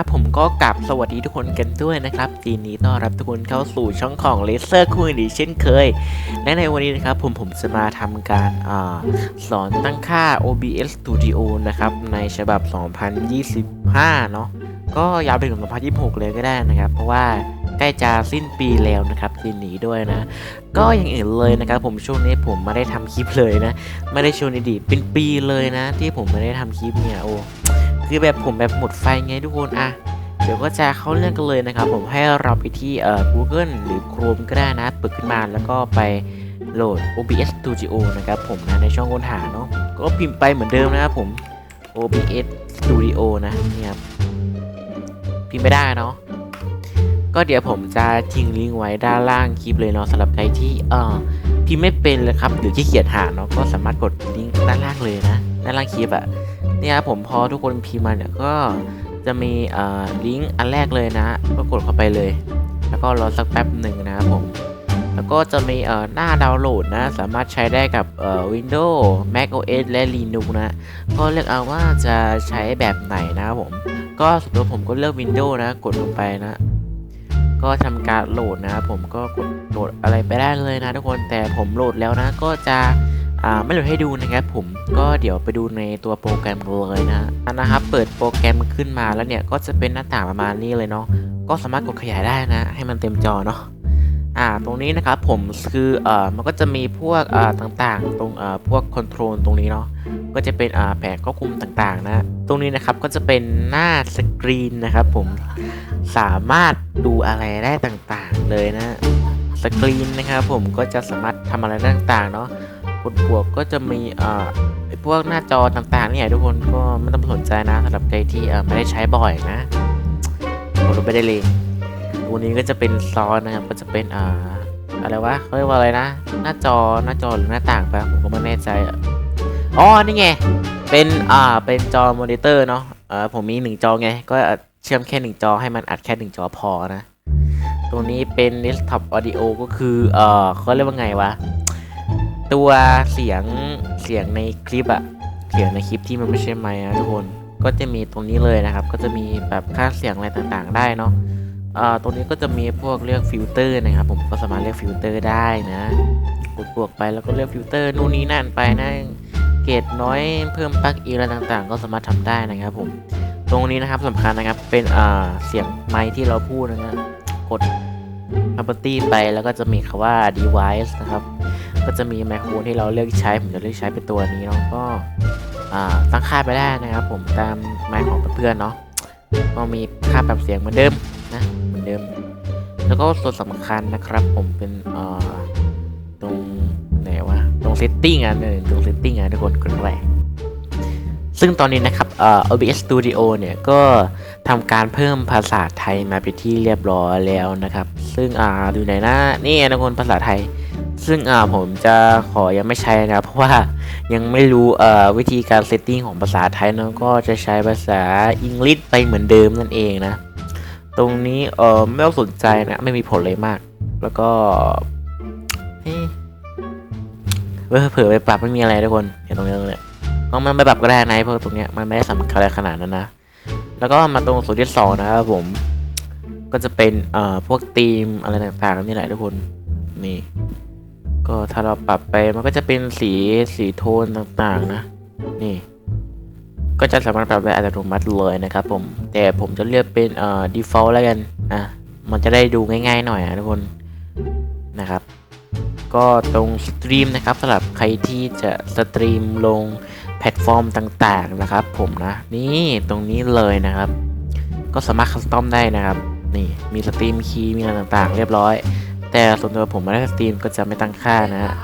ครับผมก็กลับสวัสดีทุกคนกันด้วยนะครับทีนี้ต้อนรับทุกคนเข้าสู่ช่องของ Laser คุยดีเช่นเคย และในวันนี้นะครับผมผมจะมาทำการอสอนตั้งค่า OBS Studio นะครับ ในฉบับ 2025 เนาะก็ยาวไปถึง 2026 เลยก็ได้นะครับ เพราะว่าใกล้จะสิ้นปีแล้วนะครับทีนี้ด้วยนะ ก็อย่างอื่นเลยนะครับ ผมช่วงนี้ผมไม่ได้ทำคลิปเลยนะ ไม่ได้ชวนอดีตเป็นปีเลยนะ ที่ผมไม่ได้ทำคลิปเนี่ยโอ้ คือแบบผมแบบหมดไฟไงทุกคนอะเดี๋ยวก็จะเข้าเรื่องกันเลยนะครับ ผมให้เราไปที่เอ่อ Google หรือ Chrome ก็ได้นะเปิดขึ้นมาแล้วก็ไปโหลด OBS Studio นะครับผมนะในช่องค้นหาเนาะก็พิมพ์ไปเหมือนเดิมนะครับผม OBS Studio นะเนี่ยครับพิมพ์ไม่ได้เนาะก็เดี๋ยวผมจะทิ้งลิงก์ไว้ด้านล่างคลิปเลยเนาะสำหรับใครที่เอ่อพิมพ์ไม่เป็นเลยครับหรือขี้เกียจหาเนาะก็สามารถกดลิงก์ด้านล่างเลยนะด้านล่างคลิปอะ เนี่ยครับผมพอทุกคนพิมพ์มาเนี่ยก็จะมีลิงก์อันแรกเลยนะก็กดเข้าไปเลย แล้วก็รอสักแป๊บหนึ่งนะครับผม แล้วก็จะมีหน้าดาวน์โหลดนะ สามารถใช้ได้กับ Windows Mac OS และ Linux นะ ก็เลือกเอาว่าจะใช้แบบไหนนะครับผม ก็ส่วนตัวผมก็เลือก Windows นะ กดลงไปนะ ก็ทำการโหลดนะครับผมก็กดโหลดอะไรไปได้เลยนะทุกคนแต่ผมโหลดแล้วนะก็จะ อ่าไม่โหลดให้ดูนะครับผมก็เดี๋ยวไปดูในตัวโปรแกรมเลยนะนะครับเปิดโปรแกรมขึ้นมาแล้วเนี่ยก็จะเป็นหน้าต่างประมาณนี้เลยเนาะก็สามารถกดขยายได้นะ ให้มันเต็มจอเนาะอ่าตรงนี้นะครับผมคือเอ่อมันก็จะมีพวกอ่าต่างๆ ตรงเอ่อพวกคอนโทรลตรงนี้เนาะก็จะเป็นอ่าแผงควบคุมต่างๆ นะ ตรงนี้นะครับก็จะเป็นหน้าสกรีนนะครับผมสามารถดูอะไรได้ต่างๆเลยนะสกรีนนะครับผมก็จะสามารถทำอะไรได้ต่างๆเนาะ ดบวกก็จะมีเอ่อพวกหน้าจอต่างๆเนี่ยทุกคนก็ไม่ต้องสนใจนะสำหรับใครที่เอ่อไม่ได้ใช้บ่อยนะกดลงไปได้เลยตัวนี้ก็จะเป็นซอสนะครับก็จะเป็นอ่าอะไรวะเขาเรียกว่าอะไรนะ หน้าจอหน้าจอหรือหน้าต่างปะผมก็ไม่แน่ใจอะอ๋อนี่ไงเป็นอ่าเป็นจอมอนิเตอร์เนาะเออผมมีหนึ่งจอไง ก็เชื่อมแค่หนึ่งจอให้มันอัดแค่หนึ่งจอพอนะ ตรงนี้เป็น desktop audio ก็คือเออเขาเรียกว่าไงวะ ตัวเสียงเสียงในคลิปอะเสียงในคลิปที่มันไม่ใช่ไมค์นะทุกคนก็จะมีตรงนี้เลยนะครับ ก็จะมีแบบค่าเสียงอะไรต่างๆ ได้เนาะเอ่าตรงนี้ก็จะมีพวกเลือกฟิลเตอร์นะครับ ผมก็สามารถเลือกฟิลเตอร์ได้นะกดบวกไปแล้วก็เลือกฟิลเตอร์นู่นนี่นั่นไปนะเกรดน้อยเพิ่มปลั๊กอินอะไรต่างๆ ก็สามารถทำได้นะครับ ผม ตรงนี้นะครับสำคัญนะครับเป็นเอ่าเสียงไมค์ที่เราพูดนะครับกด property ไปแล้วก็จะมีคำว่า device นะครับ ก็จะมีไมโครที่เราเลือกใช้ ผมจะเลือกใช้เป็นตัวนี้เนาะก็ตั้งค่าไปได้นะครับ ผมตามไมค์ของเพื่อนๆเนาะก็มีค่าปรับเสียงเหมือนเดิมนะเหมือนเดิม แล้วก็ส่วนสำคัญนะครับ ผมเป็นตรงไหนวะตรง setting อะเนี่ยตรง setting อะทุกคนกดแรก ซึ่งตอนนี้นะครับ OBS Studio เนี่ยก็ทำการเพิ่มภาษาไทยมาเป็นที่เรียบร้อยแล้วนะครับ ซึ่งอ่าดูไหนนะนี่นะทุกคนภาษาไทย ซึ่งอ่าผมจะขอยังไม่ใช้นะเพราะว่ายังไม่รู้เอ่อวิธีการเซตติ้งของภาษาไทยเนะก็จะใช้ภาษาอังกฤษไปเหมือนเดิมนั่นเองนะ ตรงนี้เออไม่ต้องสนใจนะไม่มีผลเลยมาก แล้วก็เฮ้ยเว้ยเผื่อไปปรับไม่มีอะไรทุกคนเห็นตรงนี้ตรง เนี้ยก็มันไปปรับก็ได้นะเพราะตรงเนี้ยมันไม่ได้สำคัญอะไรขนาดนั้นนะ แล้วก็มาตรงส่วนที่สองนะครับผม ก็จะเป็นเอ่อพวกธีมอะไรต่างๆนี่แหละทุกคน นี่ ก็ถ้าเราปรับไปมันก็จะเป็นสีสีโทนต่างๆนะ นี่ ก็จะสามารถปรับได้อัตโนมัติเลยนะครับผม แต่ผมจะเลือกเป็นเอ่อ default แล้วกันอะมันจะได้ดูง่ายๆหน่อยนะทุกคนนะครับก็ตรงสตรีมนะครับสำหรับใครที่จะสตรีมลง แพลตฟอร์มต่างๆนะครับ ผมนะ นี่ตรงนี้เลยนะครับ ก็สามารถคัสตอมได้นะครับ นี่มีสตรีมคีย์มีอะไรต่างๆ เรียบร้อย แต่ส่วนตัวผมไม่ได้สตรีมก็จะไม่ตั้งค่านะฮะ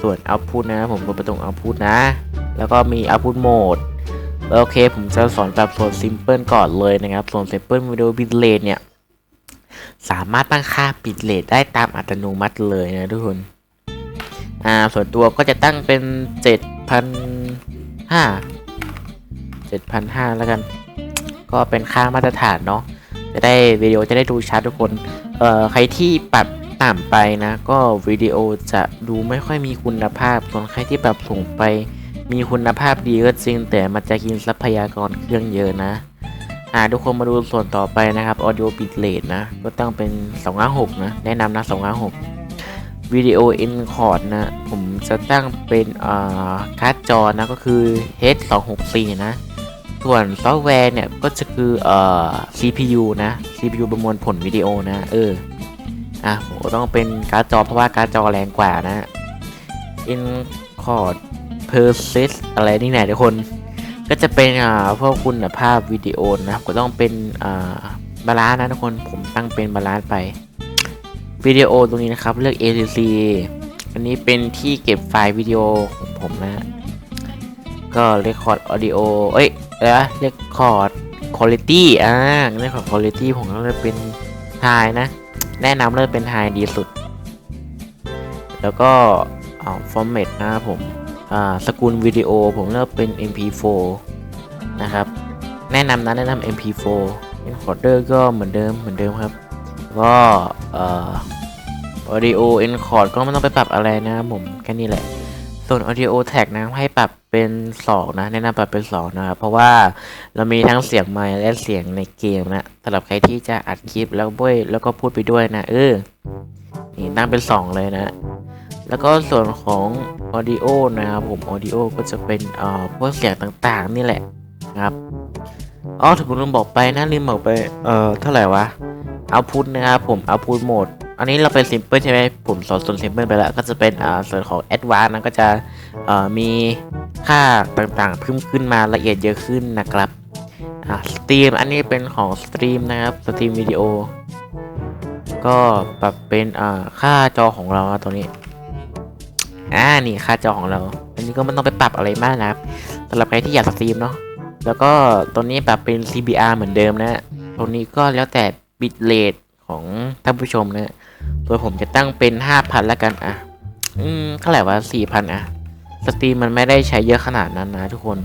ส่วน output นะผมกดไปตรง output นะ แล้วก็มี output mode โอเค ผมจะสอนแบบส่วน simple ก่อนเลยนะครับ ส่วน simple video bitrate เนี่ย สามารถตั้งค่า bitrate ได้ตามอัตโนมัติเลยนะทุกคน อ่า ส่วนตัวก็จะตั้งเป็น 7,500 7,500แล้วกัน ก็เป็นค่ามาตรฐานเนาะจะได้วิดีโอจะได้ดูชัดทุกคน เอ่อใครที่ปรับต่ำไปนะ ก็วิดีโอจะดูไม่ค่อยมีคุณภาพส่วนใครที่ปรับสูงไป มีคุณภาพดีก็จริง แต่มันจะกินทรัพยากรเครื่องเยอะนะอ่าทุกคนมาดูส่วนต่อไปนะครับ audio bitrate นะ ก็ตั้งเป็น256นะ แนะนำนะ256วิดีโอ encode นะ ผม จะตั้งเป็นอ่าการ์ดจอนะก็คือ H264 นะ ส่วนซอฟต์แวร์เนี่ยก็จะคือเอ่อ CPU นะ CPU ประมวลผลวิดีโอนะ เออ อะผมต้องเป็นการ์ดจอเพราะว่าการ์ดจอแรงกว่านะ encode persist อะไรนี่ไหนทุกคน ก็จะเป็นอ่าพวกคุณภาพวิดีโอนะก็ต้องเป็นอ่าบาลานซ์นะทุกคนผมตั้งเป็นบาลานซ์ไปวิดีโอตรงนี้นะครับเลือก ACC อันนี้เป็นที่เก็บไฟล์วิดีโอของผมนะ ก็ Record Audio เอ้ยเอ้ย Record Quality อ่า Record Quality ผมก็เลยเป็น High นะ แนะนำเลยเป็น High ดีสุด แล้วก็อ่า Format นะผมอ่าสกุลวิดีโอผมเลือกเป็น MP4 นะครับ แนะนำนะแนะนำ MP4 encoder ก็เหมือนเดิมเหมือนเดิมครับ ก็เอ่อ audio encode ก็ไม่ต้องไปปรับอะไรนะครับผมแค่นี้แหละ ส่วน audio tag นะให้ปรับเป็น2นะแนะนำปรับเป็น2นะครับเพราะว่าเรามีทั้งเสียงไมค์และเสียงในเกมนะสำหรับใครที่จะอัดคลิปแล้วบ้ยแล้วก็พูดไปด้วยนะเออนี่ตั้งเป็น 2 เลยนะ แล้วก็ส่วนของ audio นะครับผม audio ก็จะเป็นเอ่อพวกเสียงต่างๆ นี่แหละครับอ๋อถึงลืมบอกไปนะลืมบอกไปเอ่อเท่าไหร่วะ output นะครับผม output mode อันนี้เราเป็น simple ใช่ไหมผมสอนส่วน simple ไปแล้ว ก็จะเป็นอ่าส่วนของ advanced นะก็จะเอ่อมีค่าต่างๆเพิ่มขึ้นมาละเอียดเยอะขึ้นนะครับอ่า stream อันนี้เป็นของ stream นะครับ stream วิดีโอก็ปรับเป็นอ่าค่าจอของเราตัวนี้อ่านี่ค่าจอของเรา อันนี้ก็ไม่ต้องไปปรับอะไรมากนะครับสำหรับใครที่อยากสตรีมเนาะแล้วก็ตัวนี้ปรับเป็น CBR เหมือนเดิมนะตรงนี้ก็แล้วแต่บิตเรท ของท่านผู้ชมนะตัวผมจะตั้งเป็น 5,000แล้วกันอะ อืมเท่าไหร่วะ4,000อะ สตรีมมันไม่ได้ใช้เยอะขนาดนั้นนะทุกคน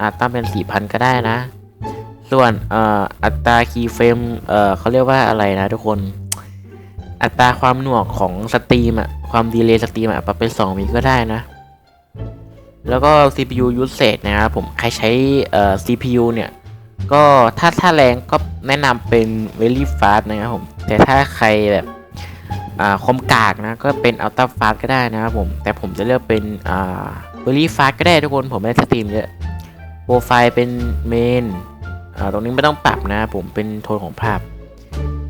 อะตั้งเป็น 4,000 ก็ได้นะ ส่วนเอ่ออัตราคีย์เฟรมเอ่อเขาเรียกว่าอะไรนะทุกคน อัตราความหน่วงของสตรีมอะ ความดีเลย์สตรีมอะปรับเป็น2วิก็ได้นะ แล้วก็ CPU usage นะครับผม ใครใช้เอ่อ CPU เนี่ย ก็ถ้าถ้าแรงก็แนะนำเป็น very fast นะครับผม แต่ถ้าใครแบบอ่าคมกากนะก็เป็น ultra fast ก็ได้นะครับผม แต่ผมจะเลือกเป็นอ่า very fast ก็ได้ทุกคนผมไม่ได้สตรีมเยอะโปรไฟล์เป็น main อ่าตรงนี้ไม่ต้องปรับนะครับผมเป็นโทนของภาพ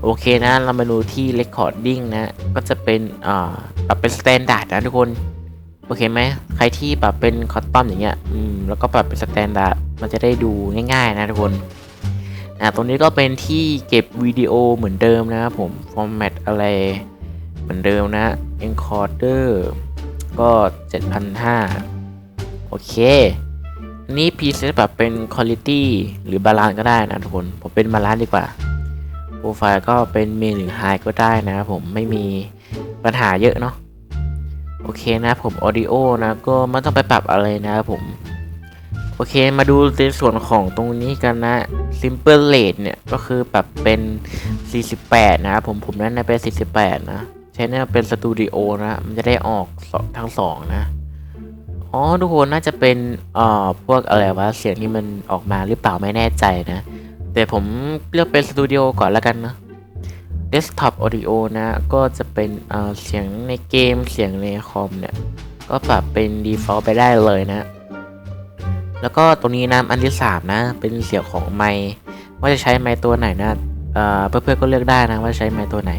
โอเคนะ เรามาดูที่ recording นะ ก็จะเป็นอ่าปรับเป็น standard นะทุกคน โอเคไหมใครที่ปรับเป็น custom อย่างเงี้ยอืมแล้วก็ปรับเป็น standard มันจะได้ดูง่ายๆนะทุกคนอ่าตรงนี้ก็เป็นที่เก็บวิดีโอเหมือนเดิมนะครับผม format อะไรเหมือนเดิมนะ encoder ก็ 7,500 โอเคนี่ preset ปรับเป็น quality หรือ balance ก็ได้นะทุกคน ผมเป็น balance ดีกว่า โปรไฟล์ก็เป็นเมนหรือไฮก็ได้นะครับผมไม่มีปัญหาเยอะเนาะ โอเคนะผม audio นะก็ไม่ต้องไปปรับอะไรนะผมโอเคมาดูในส่วนของตรงนี้กันนะ simple rate เนี่ย ก็คือปรับเป็น 48 นะครับผมผมนั้นเป็น 48 นะใช้เนี่ยเป็นสตูดิโอนะ มันจะได้ออกทั้งสองนะ อ๋อ ทุกคนน่าจะเป็นเอ่อพวกอะไรวะ เสียงที่มันออกมาหรือเปล่าไม่แน่ใจนะ แต่ผมเลือกเป็นสตูดิโอก่อนแล้วกันนะ Desktop Audio นะ ก็จะเป็นเเสียงในเกมเสียงในคอมเนี่ย ก็ปรับเป็น default ไปได้เลยนะ แล้วก็ตรงนี้นะอันที่ 3 นะ เป็นเสียงของไมว่าจะใช้ไมตัวไหนนะเอ่อเพื่อนๆก็เลือกได้นะว่าใช้ไมตัวไหน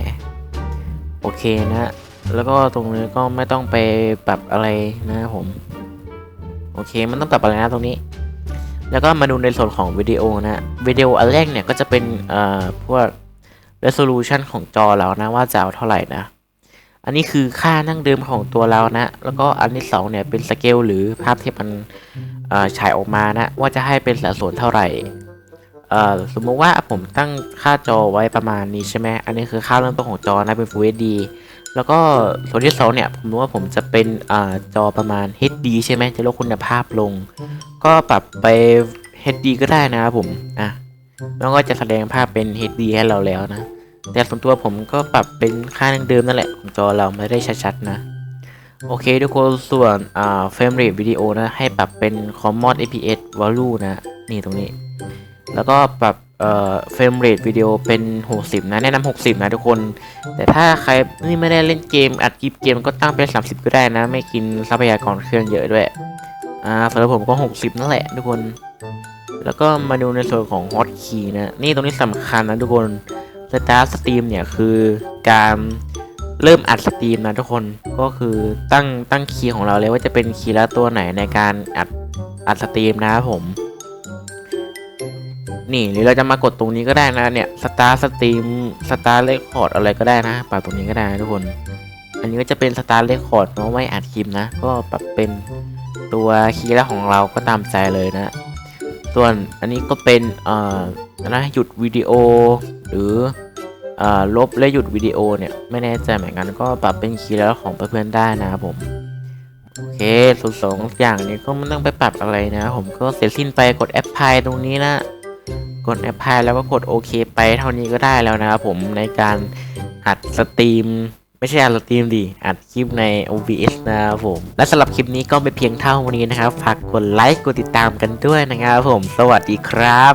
โอเคนะ แล้วก็ตรงนี้ก็ไม่ต้องไปปรับอะไรนะผม โอเคมันต้องปรับอะไรนะตรงนี้แล้วก็มาดูในส่วนของวิดีโอนะวิดีโออันแรกเนี่ยก็จะเป็นเอ่อพวก resolution ของจอเรานะว่าจะเอาเท่าไหร่นะ อันนี้คือค่านั่งเดิมของตัวเรานะ แล้วก็อันที่สองเนี่ยเป็นสเกลหรือภาพที่มันฉายออกมานะ ว่าจะให้เป็นสัดส่วนเท่าไหร่สมมติว่าผมตั้งค่าจอไว้ประมาณนี้ใช่ไหมอันนี้คือค่าเริ่มต้นของจอนะเป็น Full HD แล้วก็ส่วนที่สองเนี่ยผมรู้ว่าผมจะเป็นอจอประมาณ HD ใช่ไหมจะลดคุณภาพลง ก็ปรับไป HD ก็ได้นะครับผมอะ แล้วก็จะแสดงภาพเป็น HD ให้เราแล้วนะ แต่ส่วนตัวผมก็ปรับเป็นค่าเดิมนั่นแหละของจอเราไม่ได้ชัดๆนะ โอเคทุกคนส่วนอ่า frame rate วิดีโอนะ ให้ปรับเป็น common fps value นะ นี่ตรงนี้ แล้วก็ปรับเเอ่อเฟรมเรทวิดีโอเป็น 60 นะ แนะนำ60 นะทุกคน แต่ถ้าใครนี่ไม่ได้เล่นเกมอัดคลิปเกมก็ตั้งเป็น 30 ก็ได้นะ ไม่กินทรัพยากรเครื่องเยอะด้วย อ่าสำหรับผมก็ 60 นั่นแหละทุกคน แล้วก็มาดูในส่วนของฮอตคีย์นะ นี่ตรงนี้สำคัญนะทุกคนสตาร์สตรีมเนี่ยคือการเริ่มอัดสตรีมนะทุกคนก็คือตั้งตั้งคีย์ของเราเลยว่าจะเป็นคีย์ละตัวไหนในการอัดอัดสตรีมนะครับผม นี่หรือเราจะมากดตรงนี้ก็ได้นะเนี่ยสตาร์สตรีมสตาร์เรคคอร์ดอะไรก็ได้นะปรับตรงนี้ก็ได้นะทุกคน อันนี้ก็จะเป็นสตาร์เรคคอร์ดเนาะไว้อัดคลิปนะ ก็ปรับเป็น ตัวคีย์ละของเราก็ตามใจเลยนะ ส่วนอันนี้ก็เป็นเอ่อนะหยุดวิดีโอหรือเอ่อลบและหยุดวิดีโอเนี่ยไม่แน่ใจเหมือนกันก็ปรับเป็นคีย์แล้วของเพื่อนๆได้นะครับผมโอเคส่วนสองอย่างนี้ก็ไม่ต้องไปปรับอะไรนะ ผมก็เสร็จสิ้นไปกดแอปพลายตรงนี้นะ กดแอปพลายแล้วก็กดโอเคไปเท่านี้ก็ได้แล้วนะครับผมในการอัดสตรีม ไม่ใช่อัดสตรีมดีอัดคลิปใน OBS นะครับผม และสำหรับคลิปนี้ก็ไม่เพียงเท่านี้นะครับ ฝากกดไลค์ กดติดตามกันด้วยนะครับผม สวัสดีครับ